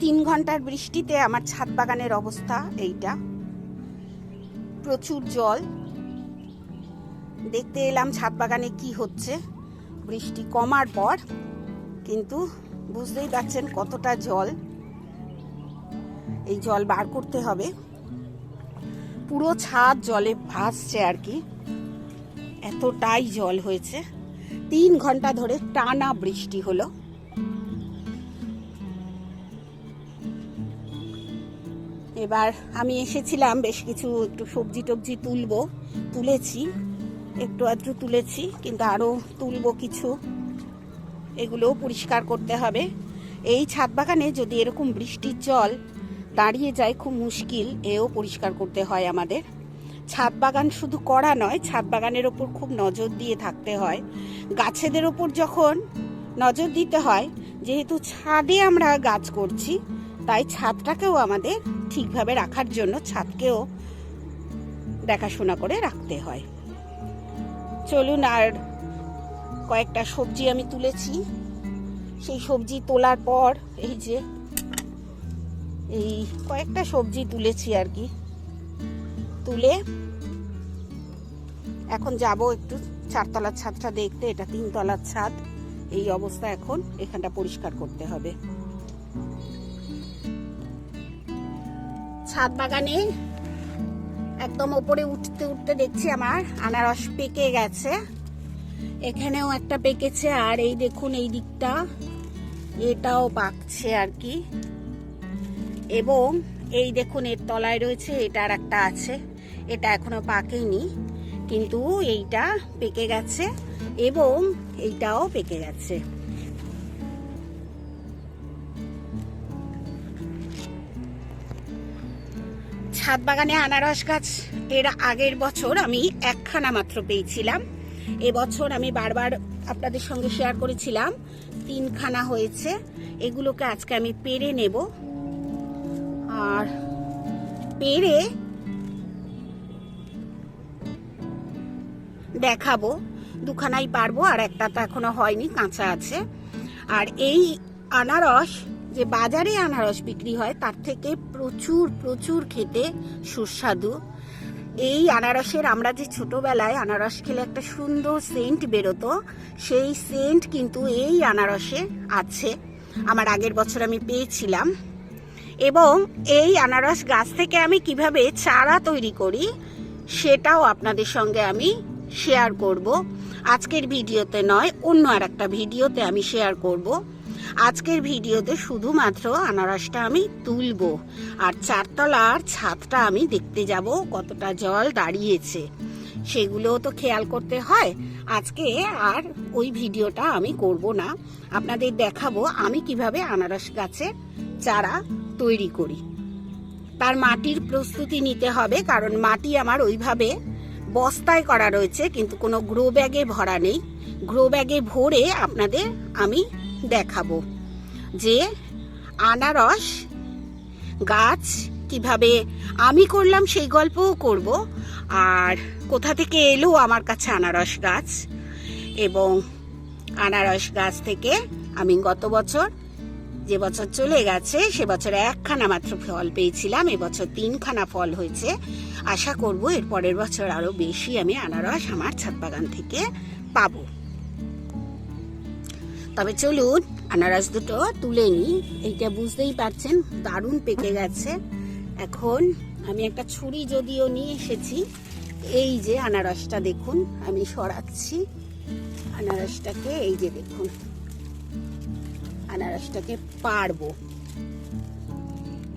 তিন ঘণ্টার বৃষ্টিতে আমার ছাদ বাগানের অবস্থা এইটা। প্রচুর জল। দেখতে এলাম ছাদ বাগানে কি হচ্ছে। বৃষ্টি কমার পর কিন্তু বুঝতেই পারছেন কতটা জল। এই জল বার করতে হবে। পুরো ছাদ জলে ভাসছে আর কি। এতটাই জল হয়েছে। তিন ঘণ্টা ধরে টানা বৃষ্টি হলো। এবার আমি এসেছিলাম, বেশ কিছু একটু সবজি টবজি তুলবো। তুলেছি, একটু আধটু তুলেছি, কিন্তু আরও তুলবো কিছু। এগুলোও পরিষ্কার করতে হবে। এই ছাদ বাগানে যদি এরকম বৃষ্টির জল দাঁড়িয়ে যায়, খুব মুশকিল। এও পরিষ্কার করতে হয় আমাদের। ছাদ বাগান শুধু করা নয়, ছাদ বাগানের ওপর খুব নজর দিয়ে থাকতে হয়। গাছেদের ওপর যখন নজর দিতে হয়, যেহেতু ছাদে আমরা গাছ করছি তাই ছাদটাকেও আমাদের ঠিকভাবে রাখার জন্য ছাদকেও দেখাশোনা করে রাখতে হয়। চলুন আর কয়েকটা সবজি আমি তুলেছি। সেই সবজি তোলার পর এই যে, এই কয়েকটা সবজি তুলেছি আর কি। তুলে এখন যাব একটু চারতলার ছাদটা দেখতে, এটা তিনতলার ছাদ। এই অবস্থা এখন, এখানটা পরিষ্কার করতে হবে। ছাদ বাগানে একদম ওপরে উঠতে উঠতে দেখছি আমার আনারস পেকে গেছে। এখানেও একটা পেকেছে আর এই দেখুন এই দিকটা, এটাও পাকছে আর কি। এবং এই দেখুন এর তলায় রয়েছে, এটার একটা আছে, এটা এখনও পাকেনি, কিন্তু এইটা পেকে গেছে এবং এইটাও পেকে গেছে। ছাদ বাগানে আনারস গাছ। এর আগের বছর আমি একখানা মাত্র পেয়েছিলাম। এবছর আমি বারবার আপনাদের সঙ্গে শেয়ার করেছিলাম। তিনখানা হয়েছে। এগুলোকে আজকে আমি পেরে নেব। আর পেরে দেখাবো। দুখানাই পারব আর একটা তো এখনও হয়নি, কাঁচা আছে। আর এই আনারস যে বাজারে আনারস বিক্রি হয়, তার থেকে প্রচুর প্রচুর খেতে সুস্বাদু। এই আনারসের আমরা যে ছোটবেলায় আনারস খেলে একটা সুন্দর সেন্ট বেরোতো, সেই সেন্ট কিন্তু এই আনারসে আছে। আমার আগের বছর আমি পেয়েছিলাম। এবং এই আনারস গাছ থেকে আমি কীভাবে চারা তৈরি করি, সেটাও আপনাদের সঙ্গে আমি শেয়ার করব। আজকের ভিডিওতে নয়, অন্য আর একটা ভিডিওতে আমি শেয়ার করব। আজকের ভিডিওতে শুধুমাত্র আনারসটা আমি তুলবো। আর চারতলার ছাদটা আমি দেখতে যাব কতটা জল দাঁড়িয়েছে। সেগুলোও তো খেয়াল করতে হয়। আজকে আর ওই ভিডিওটা আমি করব না। আপনাদের দেখাবো আমি কীভাবে আনারস গাছের চারা তৈরি করি। তার মাটির প্রস্তুতি নিতে হবে, কারণ মাটি আমার ওইভাবে বস্তায় করা রয়েছে, কিন্তু কোনো গ্রো ব্যাগে ভরা নেই। গ্রো ব্যাগে ভরে আপনাদের আমি দেখাবো। যে আনারস গাছ কীভাবে আমি করলাম সেই গল্পও করব। আর কোথা থেকে এলো আমার কাছে আনারস গাছ? এবং আনারস গাছ থেকে আমি গত বছর, যে বছর চলে গেছে, সে বছর একখানা মাত্র ফল পেয়েছিলাম এবছর তিনখানা ফল হয়েছে। আশা করব এর পরের বছর আরও বেশি আমি আনারস আমার ছাদ বাগান থেকে পাবো। তবে চলুন, আনারস দুটো তুলে নিই। এইটা বুঝতেই পারছেন, দারুণ পেকে গেছে। এখন আমি একটা ছুরি যদিও নিয়ে এসেছি। এই যে আনারসটা দেখুন, আমি সরাচ্ছি। আনারসটাকে এই যে দেখুন, আনারসটাকে পারব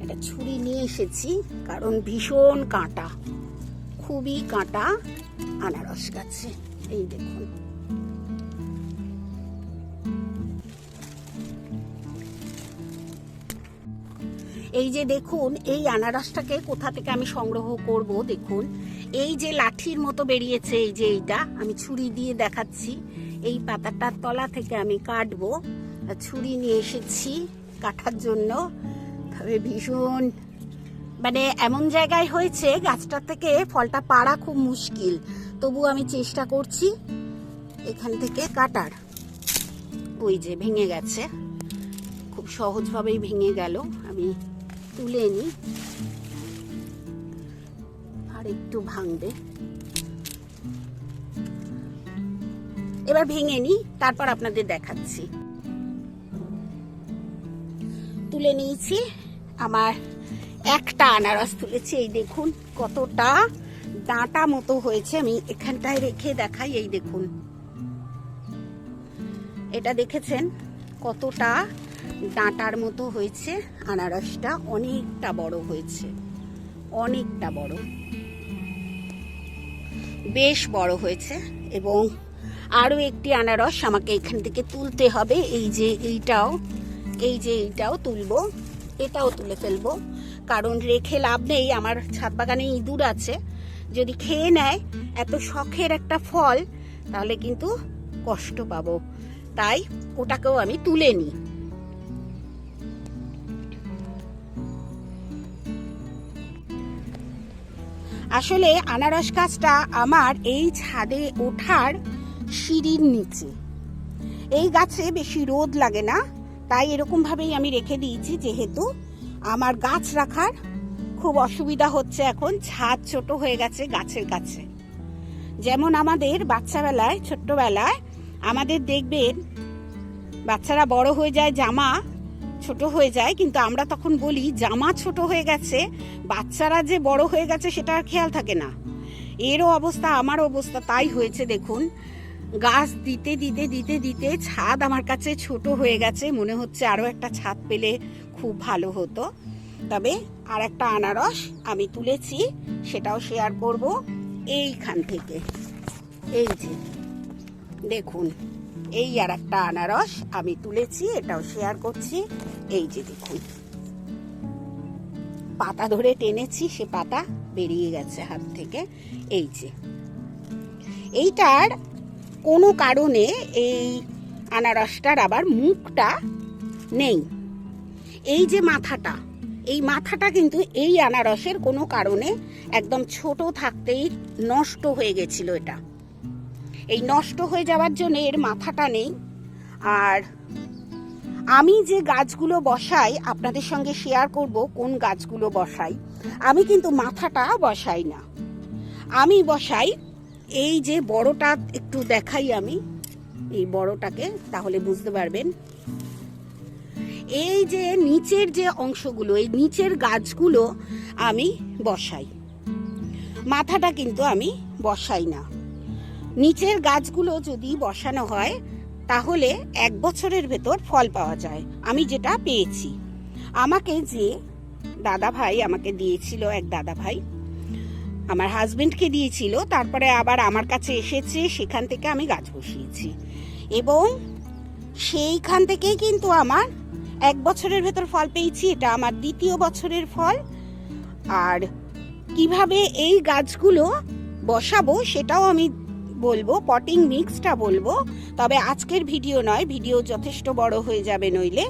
একটা ছুরি নিয়ে এসেছি, কারণ ভীষণ কাঁটা। খুবই কাঁটা আনারস গাছে। এই দেখুন। এই যে দেখুন, এই আনারসটাকে কোথা থেকে আমি সংগ্রহ করব, দেখুন। এই যে লাঠির মতো বেরিয়েছে, এই যে এইটা, আমি ছুরি দিয়ে দেখাচ্ছি। এই পাতাটার তলা থেকে আমি কাটবো। ছুরি নিয়ে এসেছি কাটার জন্য। তবে ভীষণ মানে এমন জায়গায় হয়েছে, গাছটা থেকে ফলটা পাড়া খুব মুশকিল। তবু আমি চেষ্টা করছি এখান থেকে কাটার। ওই যে ভেঙে গেছে। খুব সহজভাবেই ভেঙে গেল। আমি তুলে নিই আর একটু ভাঙবে। এবার ভেঙে নিই তারপর আপনাদের দেখাচ্ছি। তুলে নিয়েছি। আমার একটা আনারস তুলেছি, এই দেখুন কতটা ডাঁটা মতো হয়েছে। আমি এখানটায় রেখে দেখাই, এই দেখুন। এটা দেখেছেন কতটা ডাঁটার মতো হয়েছে, আনারসটা অনেকটা বড় হয়েছে, অনেকটা বড়। বেশ বড় হয়েছে এবং আরও একটি আনারস আমাকে এখান থেকে তুলতে হবে। এই যে এইটাও, এই যে এইটাও তুলবো, এটাও তুলে ফেলব। কারণ রেখে লাভ নেই, আমার ছাদ বাগানে ইঁদুর আছে। যদি খেয়ে নেয়, এত শখের একটা ফল, তাহলে কিন্তু কষ্ট পাবো। তাই ওটাকেও আমি তুলে নিই। আসলে আনারস গাছটা আমার এই ছাদে ওঠার সিঁড়ির নিচে। এই গাছে বেশি রোদ লাগে না, তাই এরকমভাবেই আমি রেখে দিয়েছি, যেহেতু আমার গাছ রাখার খুব অসুবিধা হচ্ছে এখন, ছাদ ছোট হয়ে গেছে গাছের কাছে। যেমন আমাদের বাচ্চাবেলায়, ছোট্টবেলায় আমাদের দেখবেন, বাচ্চারা বড় হয়ে যায় জামা ছোট হয়ে যায়, কিন্তু আমরা তখন বলি, জামা ছোট হয়ে গেছে, বাচ্চারা যে বড় হয়ে গেছে সেটা আর খেয়াল থাকে না। এরও অবস্থা, আমার অবস্থা তাই হয়েছে, দেখুন। গাছ দিতে দিতে দিতে দিতে ছাদ আমার কাছে ছোট হয়ে গেছে, মনে হচ্ছে আরও একটা ছাদ পেলে খুব ভালো হতো। তবে আর একটা আনারস আমি তুলেছি, সেটাও শেয়ার করব এইখান থেকে। এই যে, দেখুন। এই আর একটা আনারস আমি তুলেছি, এটাও শেয়ার করছি। এই যে দেখুন। পাতা ধরে টেনেছি, সে পাতা বেরিয়ে গেছে হাত থেকে। এই যে। এইটার কোনো কারণে এই আনারসটার আবার মুখটা নেই। এই যে মাথাটা, এই মাথাটা কিন্তু এই আনারসের কোনো কারণে একদম ছোট থাকতেই নষ্ট হয়ে গেছিল এটা। এই নষ্ট হয়ে যাওয়ার জন্য এর মাথাটা নেই। আর আমি যে গাছগুলো বসাই, আপনাদের সঙ্গে শেয়ার করব কোন গাছগুলো বসাই। আমি কিন্তু মাথাটা বসাই না। আমি বসাই এই যে বড়টা একটু দেখাই আমি। এই বড়টাকে তাহলে বুঝতে পারবেন। এই যে নিচের যে অংশগুলো, এই নিচের গাছগুলো আমি বসাই। মাথাটা কিন্তু আমি বসাই না। নিচের গাছগুলো যদি বসানো হয়, তাহলে এক বছরের ভেতর ফল পাওয়া যায়। আমি যেটা পেয়েছি। আমাকে যে দাদা ভাই আমাকে দিয়েছিল, এক দাদা ভাই, আমার হাজবেন্ডকে দিয়েছিল, তারপরে আবার আমার কাছে এসেছে, সেখান থেকে আমি গাছ বসিয়েছি। এবং সেইখান থেকেই কিন্তু আমার এক বছরের ভেতর ফল পেয়েছি, এটা আমার দ্বিতীয় বছরের ফল। আর কীভাবে এই গাছগুলো বসাবো, সেটাও আমি বলব পটিং মিক্সটা বলব। তবে আজকের ভিডিও নয়, ভিডিও যথেষ্ট বড় হয়ে যাবে নইলে।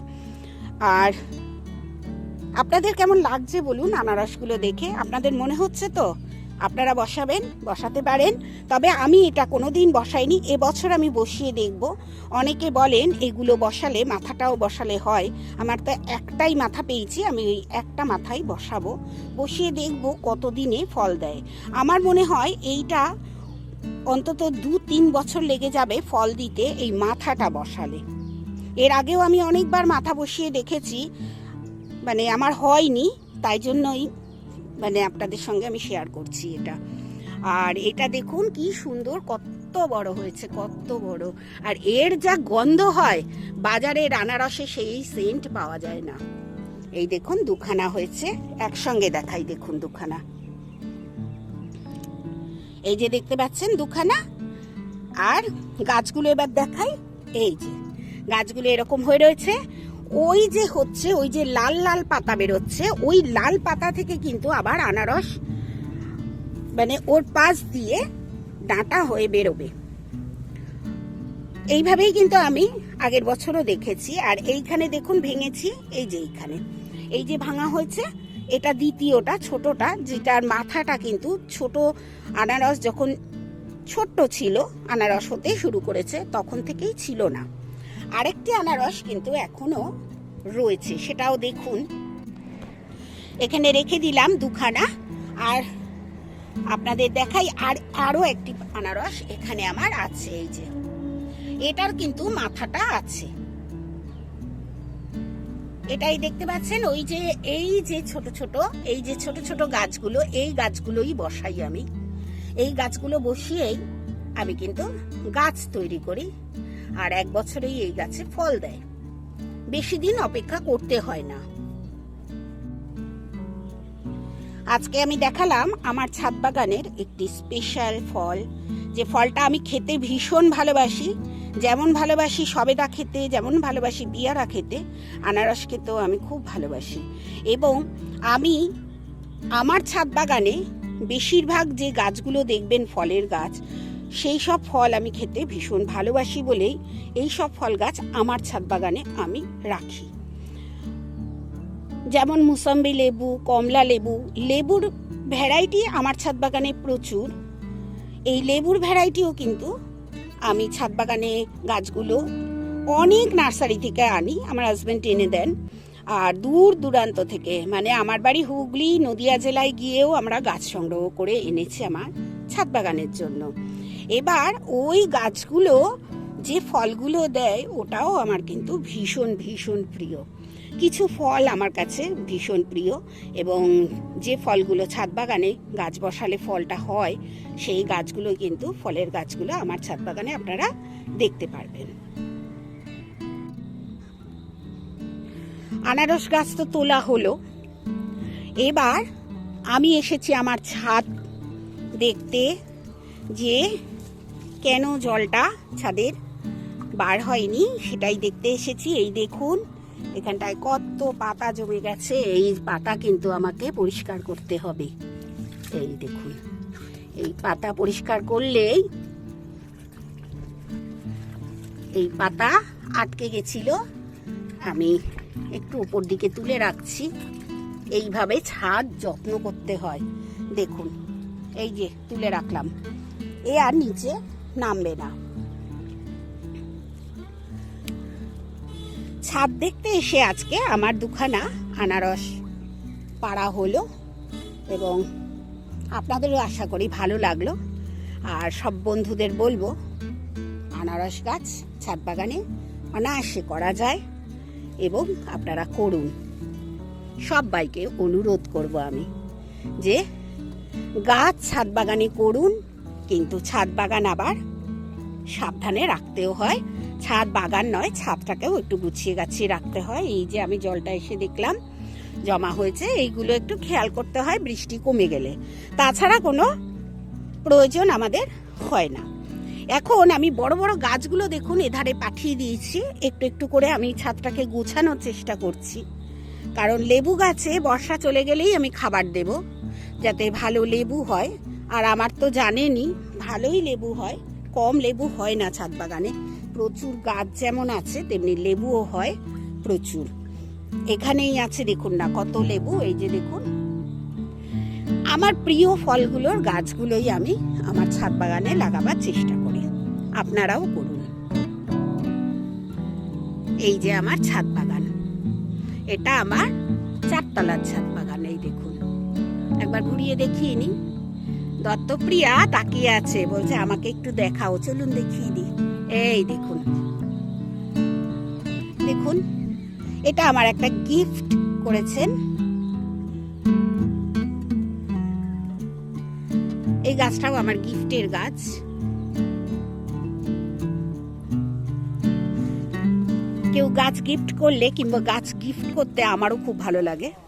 আর আপনাদের কেমন লাগছে বলুন আনারসগুলো দেখে? আপনাদের মনে হচ্ছে তো? আপনারা বসাবেন, বসাতে পারেন। তবে আমি এটা কোনো দিন বসাইনি, এবছর আমি বসিয়ে দেখব। অনেকে বলেন এগুলো বসালে, মাথাটাও বসালে হয়। আমার তো একটাই মাথা পেয়েছি, আমি ওই একটা মাথায় বসাবো। বসিয়ে দেখব কতদিনে ফল দেয়। আমার মনে হয় এইটা অন্তত দু তিন বছর লেগে যাবে ফল দিতে এই মাথাটা বসালে। এর আগেও আমি অনেকবার মাথা বসিয়ে দেখেছি মানে আমার হয়নি, তাই জন্যই মানে আপনাদের সঙ্গে আমি শেয়ার করছি এটা। আর এটা দেখুন কি সুন্দর, কত বড় হয়েছে, কত বড়। আর এর যা গন্ধ হয়, বাজারে আনারসে সেই সেন্ট পাওয়া যায় না। এই দেখুন দুখানা হয়েছে, একসঙ্গে দেখাই দেখুন দুখানা। এই যে দেখতে পাচ্ছেন দুখানা। আর গাছগুলো এবার দেখাই। এই যে, গাছগুলো এরকম হয়ে রয়েছে। ওই যে হচ্ছে, ওই যে লাল লাল পাতা বেরোচ্ছে। ওই লাল পাতা থেকে কিন্তু আবার আনারস মানে ওর পাশ দিয়ে ডাঁটা হয়ে বেরোবে। এইভাবেই কিন্তু আমি আগের বছরও দেখেছি। আর এইখানে দেখুন, ভেঙেছি। এই যে এইখানে। এই যে ভাঙা হয়েছে। এটা দ্বিতীয়টা, ছোটটা, যেটার মাথাটা কিন্তু ছোট আনারস যখন ছোট্ট ছিল, আনারস হতে শুরু করেছে, তখন থেকেই ছিল না। আরেকটি আনারস কিন্তু এখনও রয়েছে, সেটাও দেখুন। এখানে রেখে দিলাম দুখানা, আর আপনাদের দেখাই আর, আরও একটি আনারস এখানে আমার আছে, এই যে। এটার কিন্তু মাথাটা আছে। এটাই দেখতে পাচ্ছেন, ওই যে, এই যে ছোট ছোট, এই যে ছোট ছোট গাছগুলো, এই গাছগুলোই বসাই আমি। এই গাছগুলো বসিয়েই আমি কিন্তু গাছ তৈরি করি, আর এক বছরেই এই গাছে ফল দেয়। বেশি দিন অপেক্ষা করতে হয় না। আজকে আমি দেখালাম আমার ছাদ বাগানের একটি স্পেশাল ফল। যে ফলটা আমি খেতে ভীষণ ভালোবাসি যেমন ভালোবাসি সবেদা খেতে, যেমন ভালোবাসি বিয়ারা খেতে, আনারস খেতেও আমি খুব ভালোবাসি। এবং আমি আমার ছাদ বাগানে বেশিরভাগ যে গাছগুলো দেখবেন ফলের গাছ, সেই সব ফল আমি খেতে ভীষণ ভালোবাসি বলেই এই সব ফল গাছ আমার ছাদ বাগানে আমি রাখি। যেমন মুসাম্বি লেবু, কমলা লেবু, লেবুর ভ্যারাইটি আমার ছাদ বাগানে প্রচুর। এই লেবুর ভ্যারাইটিও কিন্তু আমি ছাদ বাগানে গাছগুলো অনেক নার্সারি থেকে আনি, আমার হাজব্যান্ড এনে দেন। আর দূর দূরান্ত থেকে মানে আমার বাড়ি হুগলি, নদিয়া জেলায় গিয়েও আমরা গাছ সংগ্রহ করে এনেছি আমার ছাদ বাগানের জন্য। এবার ওই গাছগুলো যে ফলগুলো দেয়, ওটাও আমার কিন্তু ভীষণ ভীষণ প্রিয়। কিছু ফল আমার কাছে ভীষণ প্রিয় এবং যে ফলগুলো ছাদ বাগানে গাছ বসালে ফলটা হয়, সেই গাছগুলো কিন্তু ফলের গাছগুলো আমার ছাদ বাগানে আপনারা দেখতে পারবেন। আনারস গাছ তো তোলা হলো। এবার আমি এসেছি আমার ছাদ দেখতে যে কেন জলটা ছাদের বার হয়নি, সেটাই দেখতে এসেছি। এই দেখুন এখানটায় কত পাতা জমে গেছে, এই পাতা কিন্তু আমাকে পরিষ্কার করতে হবে। এই দেখুন, এই পাতা পরিষ্কার করলেই এই পাতা আটকে গেছিল। আমি একটু উপর দিকে তুলে রাখছি। এইভাবে ছাদ যত্ন করতে হয়। দেখুন, এই যে তুলে রাখলাম। এ আর নিচে নামবে না। ছাদ দেখতে এসে আজকে আমার দুখানা আনারস পাড়া হলো এবং আপনাদেরও আশা করি ভালো লাগল। আর সব বন্ধুদের বলব, আনারস গাছ ছাদ বাগানে অনায়াসে করা যায় এবং আপনারা করুন। সবাইকে অনুরোধ করব আমি যে গাছ ছাদ বাগানে করুন, কিন্তু ছাদ বাগান আবার সাবধানে রাখতেও হয়। ছাদ বাগান নয়, ছাদটাকেও একটু গুছিয়ে গাছিয়ে রাখতে হয়। এই যে আমি জলটা এসে দেখলাম, জমা হয়েছে, এইগুলো একটু খেয়াল করতে হয় বৃষ্টি কমে গেলে। তাছাড়া কোনো প্রয়োজন আমাদের হয় না। এখন আমি বড় বড় গাছগুলো দেখুন, এধারে পাঠিয়ে দিয়েছি। একটু একটু করে আমি ছাদটাকে গোছানোর চেষ্টা করছি। কারণ লেবু গাছে বর্ষা চলে গেলেই আমি খাবার দেব, যাতে ভালো লেবু হয়। আর আমার তো জানেনই, ভালোই লেবু হয়, কম লেবু হয় না ছাদ বাগানে। প্রচুর গাছ যেমন আছে তেমনি লেবুও হয় প্রচুর। এখানেই আছে দেখুন না কত লেবু এই যে দেখুন। আমার প্রিয় ফলগুলোর গাছগুলোই আমি আমার ছাদ বাগানে লাগাবার চেষ্টা করি আপনারাও করুন। এই যে আমার ছাদ বাগান এটা আমার চারতলার ছাদ বাগান এই দেখুন। একবার ঘুরিয়ে দেখিয়ে নি দত্তপ্রিয়া তাকিয়ে আছে বলছে আমাকে একটু দেখাও চলুন দেখিয়ে দিই। এই দেখুন। দেখুন, এটা আমার একটা গিফট করেছেন। এই গাছটাও আমার গিফটের গাছ। কেউ গাছ গিফট করলে কিংবা গাছ গিফট করতে আমারও খুব ভালো লাগে।